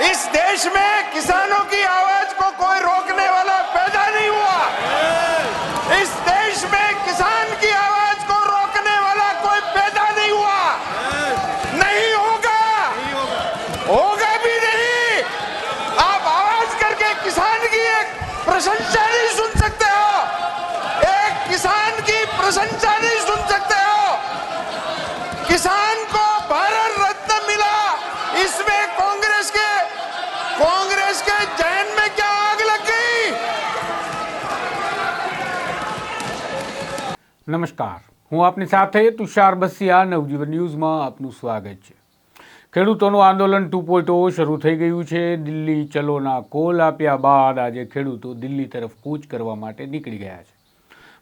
इस देश में किसानों की आवाज़ को कोई रोकने वाला पैदा नहीं हुआ। इस देश में किसान की आवाज़ को रोकने वाला कोई पैदा नहीं हुआ। नहीं होगा। होगा भी नहीं। आप आवाज़ करके किसान की एक प्रशंसा कांग्रेस के जैन में क्या आग लग गई નમસ્કાર હું આપની સાથે તુષાર બસિયા નવજીવન ન્યૂઝમાં આપનું સ્વાગત છે ખેડૂતોનું આંદોલન ટુ પોઈન્ટ શરૂ થઈ ગયું છે દિલ્હી ચલોના કોલ આપ્યા બાદ આજે ખેડૂતો દિલ્હી તરફ કૂચ કરવા માટે નીકળી ગયા છે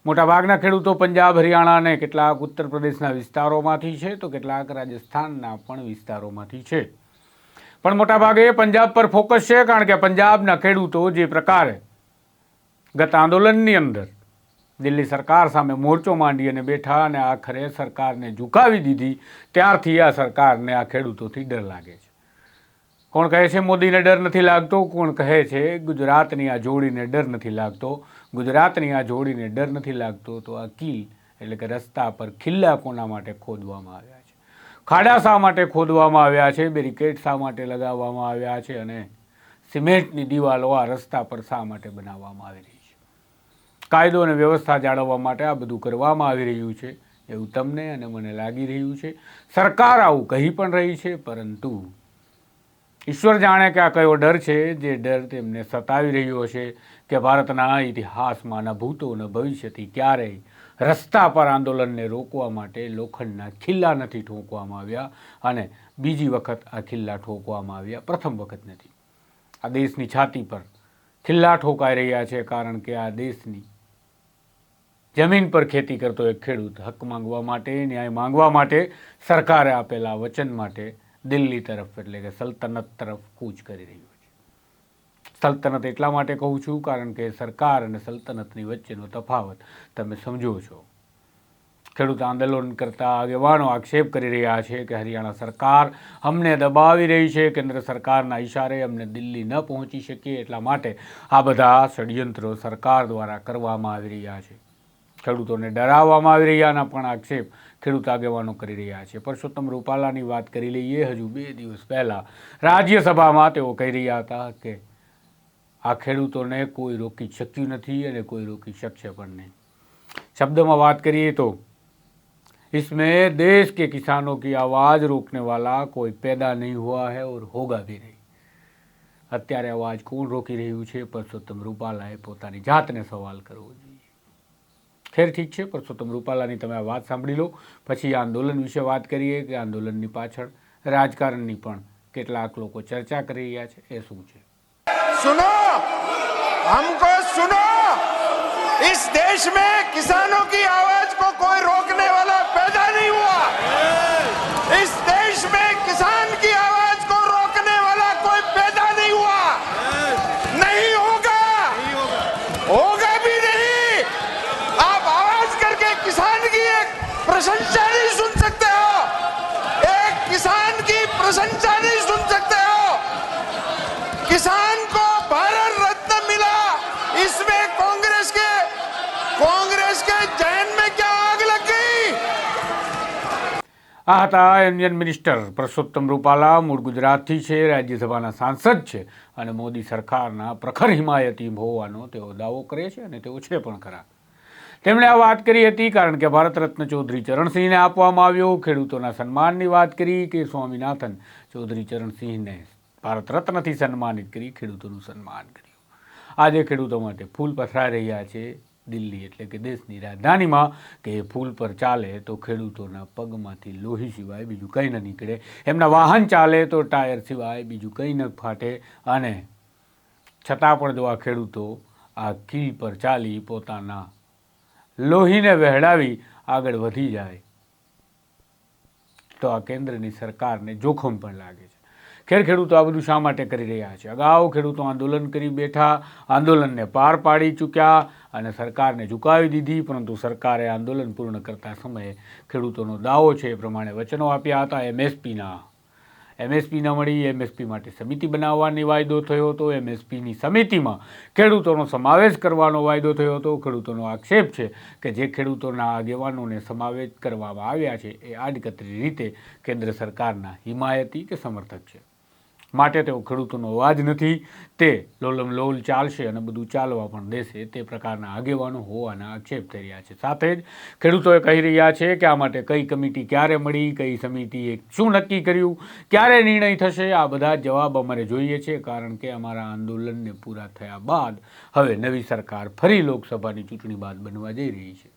મોટાભાગના ખેડૂતો પંજાબ હરિયાણા અને કેટલાક ઉત્તર પ્રદેશના વિસ્તારોમાંથી છે તો કેટલાક રાજસ્થાનના પણ વિસ્તારોમાંથી છે પણ મોટાભાગે પંજાબ પર ફોકસ છે, કારણ કે પંજાબના ખેડૂતો જે પ્રકારે ગત આંદોલનની અંદર દિલ્હી સરકાર સામે મોરચો માંડી અને બેઠા અને આખરે સરકારને ઝુકાવી દીધી, ત્યારથી આ સરકારને આ ખેડૂતોથી ડર લાગે છે. કોણ કહે છે, મોદીને ડર નથી લાગતો? કોણ કહે છે, ગુજરાતની આ જોડીને ડર નથી લાગતો? ગુજરાતની આ જોડીને ડર નથી લાગતો? તો આ કીલ એટલે કે રસ્તા પર ખિલ્લા કોના માટે ખોદવામાં આવ્યા છે? ખાડા શા માટે ખોદવામાં આવ્યા છે, બેરિકેડ શા માટે લગાવવામાં આવ્યા છે અને સિમેન્ટની દિવાલો આ રસ્તા પર શા માટે બનાવવામાં આવી રહી છે? કાયદો અને વ્યવસ્થા જાળવવા માટે આ બધું કરવામાં આવી રહ્યું છે એવું તમને અને મને લાગી રહ્યું છે. સરકાર આવું કહી પણ રહી છે, પરંતુ ઈશ્વર જાણે કે આ કયો ડર છે, જે ડર તેમને સતાવી રહ્યો છે કે ભારતના ઇતિહાસમાં ન ભૂતો ન ભવિષ્યથી ક્યારેય રસ્તા પર આંદોલનને રોકવા માટે લોખંડના ખિલ્લા નથી ઠોકવામાં આવ્યા અને બીજી વખત આ ખિલ્લા ઠોકવામાં આવ્યા. પ્રથમ વખત નથી. આ દેશની છાતી પર ખિલ્લા ઠોકાઈ રહ્યા છે કારણ કે આ દેશની જમીન પર ખેતી કરતો એક ખેડૂત હક માંગવા માટે, ન્યાય માંગવા માટે સરકારે આપેલા વચન માટે દિલ્હી તરફ એટલે કે સલ્તનત તરફ કૂચ કરી રહ્યું છે. સલ્તનત એટલા માટે કહું છું, કારણ કે સરકાર અને સલ્તનતની વચ્ચેનો તફાવત તમે સમજો છો. ખેડૂત આંદોલન કરતા આગેવાનો આક્ષેપ કરી રહ્યા છે કે હરિયાણા સરકાર અમને દબાવી રહી છે, કેન્દ્ર સરકારના ઇશારે અમને દિલ્હી ન પહોંચી શકીએ એટલા માટે આ બધા ષડયંત્રો સરકાર દ્વારા કરવામાં આવી રહ્યા છે. ખેડૂતોને ડરાવવામાં આવી રહ્યાના પણ આક્ષેપ ખેડૂત આગેવાનો કરી રહ્યા છે. પરસોત્તમ રૂપાલાની વાત કરી લઈએ, હજુ બે દિવસ પહેલાં રાજ્યસભામાં તેઓ કહી રહ્યા હતા કે આ ખેડૂતોને કોઈ રોકી શક્યું નથી અને કોઈ રોકી શકશે પણ નહીં શબ્દમાં વાત કરીએ તો इसमें देश के किसानों की आवाज़ रोकने वाला कोई पैदा नहीं हुआ है और होगा भी नहीं અત્યારે અવાજ કોણ રોકી રહ્યું છે પરસોત્તમ રૂપાલાએ પોતાની જાતને સવાલ કરવો જોઈએ ખેર ઠીક છે પરસોત્તમ રૂપાલાની તમે આ વાત સાંભળી લો પછી આ આંદોલન વિશે વાત કરીએ કે આંદોલનની પાછળ રાજકારણની પણ કેટલાક લોકો ચર્ચા કરી રહ્યા છે એ શું છે सुनो, हमको सुनो। इस देश में किसानों की आवाज़ को कोई रोकने वाला पैदा नहीं हुआ। इस देश में किसान की आवाज़ को रोकने वाला कोई पैदा नहीं हुआ। नहीं होगा। होगा भी नहीं। आप आवाज़ करके किसान की एक प्रशंसा नहीं सुन सकते। આ હતા ઇન્ડિયન મિનિસ્ટર પરસોત્તમ રૂપાલા, મૂળ ગુજરાતથી છે, રાજ્યસભાના સાંસદ છે અને મોદી સરકારના પ્રખર હિમાયતી હોવાનો તેઓ દાવો કરે છે અને તેઓ છે પણ ખરા. તેમણે આ વાત કરી હતી કારણ કે ભારત રત્ન ચૌધરી ચરણસિંહને આપવામાં આવ્યો. ખેડૂતોના સન્માનની વાત કરી કે સ્વામિનાથન ચૌધરી ચરણસિંહને ભારત રત્નથી સન્માનિત કરી ખેડૂતોનું સન્માન કર્યું. આજે ખેડૂતો માટે ફૂલ પથરાઈ રહ્યા છે. દિલ્હી એટલે કે દેશની રાજધાનીમાં કે એ ફૂલ પર ચાલે તો ખેડૂતોના પગમાંથી લોહી સિવાય બીજું કંઈ ન નીકળે. એમના વાહન ચાલે તો ટાયર સિવાય બીજું કંઈ ન ફાટે. અને છતાં પણ જો આ ખેડૂતો આ કીલ પર ચાલી પોતાના લોહીને વહેડાવી આગળ વધી જાય, તો આ કેન્દ્રની સરકારને જોખમ પણ લાગે છે. ખેર ખેડૂતો આ બધું શા માટે કરી રહ્યા છે? અગાઉ ખેડૂતો આંદોલન કરી બેઠા, આંદોલનને પાર પાડી ચૂક્યા અને સરકારને ઝુકાવી દીધી, પરંતુ સરકારે આંદોલન પૂર્ણ કરતા સમયે ખેડૂતોનો દાવો છે એ પ્રમાણે વચનો આપ્યા હતા. એમએસપીના એમએસપી ન મળી, એમએસપી માટે સમિતિ બનાવવાની વાયદો થયો હતો. એમએસપીની સમિતિમાં ખેડૂતોનો સમાવેશ કરવાનો વાયદો થયો હતો. ખેડૂતોનો આક્ષેપ છે કે જે ખેડૂતોના આગેવાનોને સમાવેશ કરવામાં આવ્યા છે એ આડકતરી રીતે કેન્દ્ર સરકારના હિમાયતી કે સમર્થક છે. માટે તેઓ ખેડૂતોનો અવાજ નથી. તે લોલમ લોલ ચાલશે અને બધું ચાલવા પણ દેશે. તે પ્રકારના આગેવાનો હોવાના આક્ષેપ થઈ રહ્યા છે. સાથે જ ખેડૂતોએ કહી રહ્યા છે કે આ માટે કઈ કમિટી ક્યારે મળી, કઈ સમિતિએ શું નક્કી કર્યું, ક્યારે નિર્ણય થશે? આ બધા જવાબ અમારે જોઈએ છે કારણ કે અમારા આંદોલનને પૂરા થયા બાદ હવે નવી સરકાર ફરી લોકસભાની ચૂંટણી બાદ બનવા જઈ રહી છે.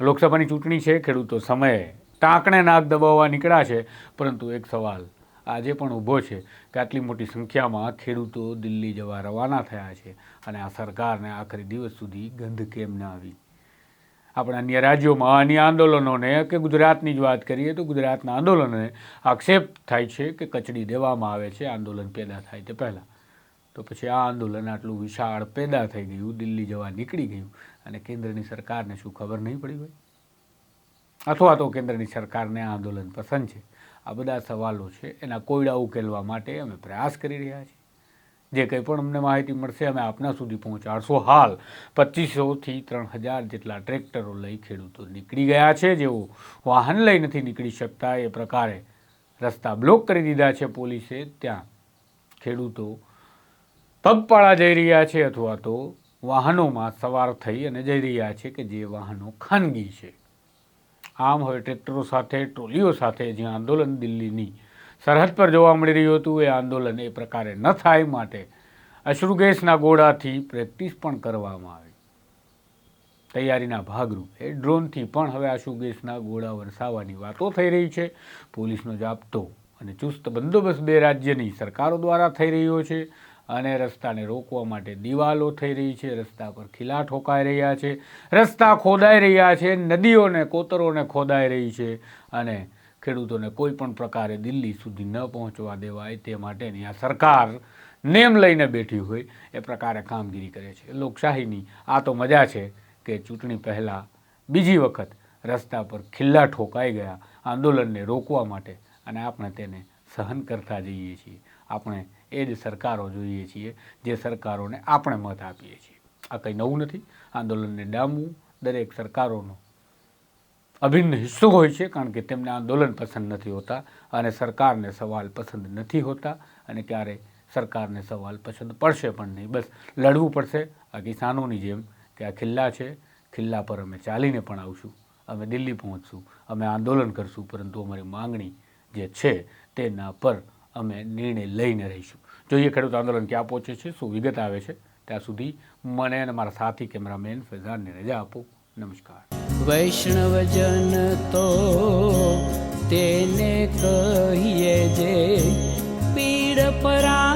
લોકસભાની ચૂંટણી છે. ખેડૂતો સમયે ટાંકણે નાક દબાવવા નીકળ્યા છે. પરંતુ એક સવાલ આજે પણ ઊભો છે કે આટલી મોટી સંખ્યામાં ખેડૂતો દિલ્હી જવા રવાના થયા છે અને આ સરકારને આખરી દિવસ સુધી ગંધ કેમ ન આવી? આપણે અન્ય રાજ્યોમાં અન્ય આંદોલનોને કે ગુજરાતની જ વાત કરીએ તો ગુજરાતના આંદોલનને આક્ષેપ થાય છે કે કચડી દેવામાં આવે છે, આંદોલન પેદા થાય તે પહેલાં. તો પછી આ આંદોલન આટલું વિશાળ પેદા થઈ ગયું, દિલ્હી જવા નીકળી ગયું અને કેન્દ્રની સરકારને શું ખબર નહીં પડી હોય? અથવા તો કેન્દ્રની સરકારને આ આંદોલન પસંદ છે. આ બધા સવાલો છે, એના કોયડા ઉકેલવા માટે અમે પ્રયાસ કરી રહ્યા છીએ. જે કંઈ પણ અમને માહિતી મળશે, અમે આપના સુધી પહોંચાડશું. હાલ પચીસોથી ત્રણ હજાર જેટલા ટ્રેક્ટરો લઈ ખેડૂતો નીકળી ગયા છે. જેઓ વાહન લઈ નથી નીકળી શકતા, એ પ્રકારે રસ્તા બ્લોક કરી દીધા છે પોલીસે. ત્યાં ખેડૂતો પગપાળા જઈ રહ્યા છે અથવા તો વાહનોમાં સવાર થઈ અને જઈ રહ્યા છે કે જે વાહનો ખાનગી છે. આમ હવે ટ્રેક્ટરો સાથે ટ્રોલીઓ સાથે જ્યાં આંદોલન દિલ્હીની સરહદ પર જોવા મળી રહ્યું હતું, એ આંદોલન એ પ્રકારે ન થાય માટે અશ્રુ ગોળાથી પ્રેક્ટિસ પણ કરવામાં આવી. તૈયારીના ભાગરૂપે ડ્રોનથી પણ હવે આશુ ગોળા વરસાવવાની વાતો થઈ રહી છે. પોલીસનો જાપ્તો અને ચુસ્ત બંદોબસ્ત બે રાજ્યની સરકારો દ્વારા થઈ રહ્યો છે. અને રસ્તાને રોકવા માટે દિવાલો થઈ રહી છે. રસ્તા પર ખીલા ઠોકાઈ રહ્યા છે. રસ્તા ખોદાઈ રહ્યા છે. નદીઓને, કોતરોને ખોદાઈ રહી છે અને ખેડૂતોને કોઈ પણ પ્રકારે દિલ્હી સુધી ન પહોંચવા દેવાય તે માટેની આ સરકાર નેમ લઈને બેઠી હોય એ પ્રકારે કામગીરી કરે છે. લોકશાહીની આ તો મજા છે કે ચૂંટણી પહેલાં બીજી વખત રસ્તા પર ખિલ્લા ઠોકાઈ ગયા. આંદોલનને રોકવા માટે અને આપણે તેને સહન કરતા જઈએ છીએ. આપણે એ જ સરકારો જોઈએ છીએ, જે સરકારોને આપણે મત આપીએ છીએ. આ કંઈ નવું નથી. આંદોલનને ડામવું દરેક સરકારોનો અભિન્ન હિસ્સો હોય છે, કારણ કે તેમને આંદોલન પસંદ નથી હોતા અને સરકારને સવાલ પસંદ નથી હોતા અને ક્યારે સરકારને સવાલ પસંદ પડશે પણ નહીં. બસ લડવું પડશે. આ કિસાનોની જેમ કે આ ખિલ્લા છે. ખિલ્લા પર અમે ચાલીને પણ આવશું. અમે દિલ્હી પહોંચશું. અમે આંદોલન કરશું. પરંતુ અમારી માંગણી જે છે તેના પર અમે નિર્ણય લઈને રહીશું. જોઈએ ખેડૂત આંદોલન ક્યાં પહોંચે છે, શું વિગત આવે છે, ત્યાં સુધી મને અને મારા સાથી કેમેરામેન ફેઝાનને રજા આપો. નમસ્કાર. વૈષ્ણવજન તો તેને કહીએ જે પીડ પરા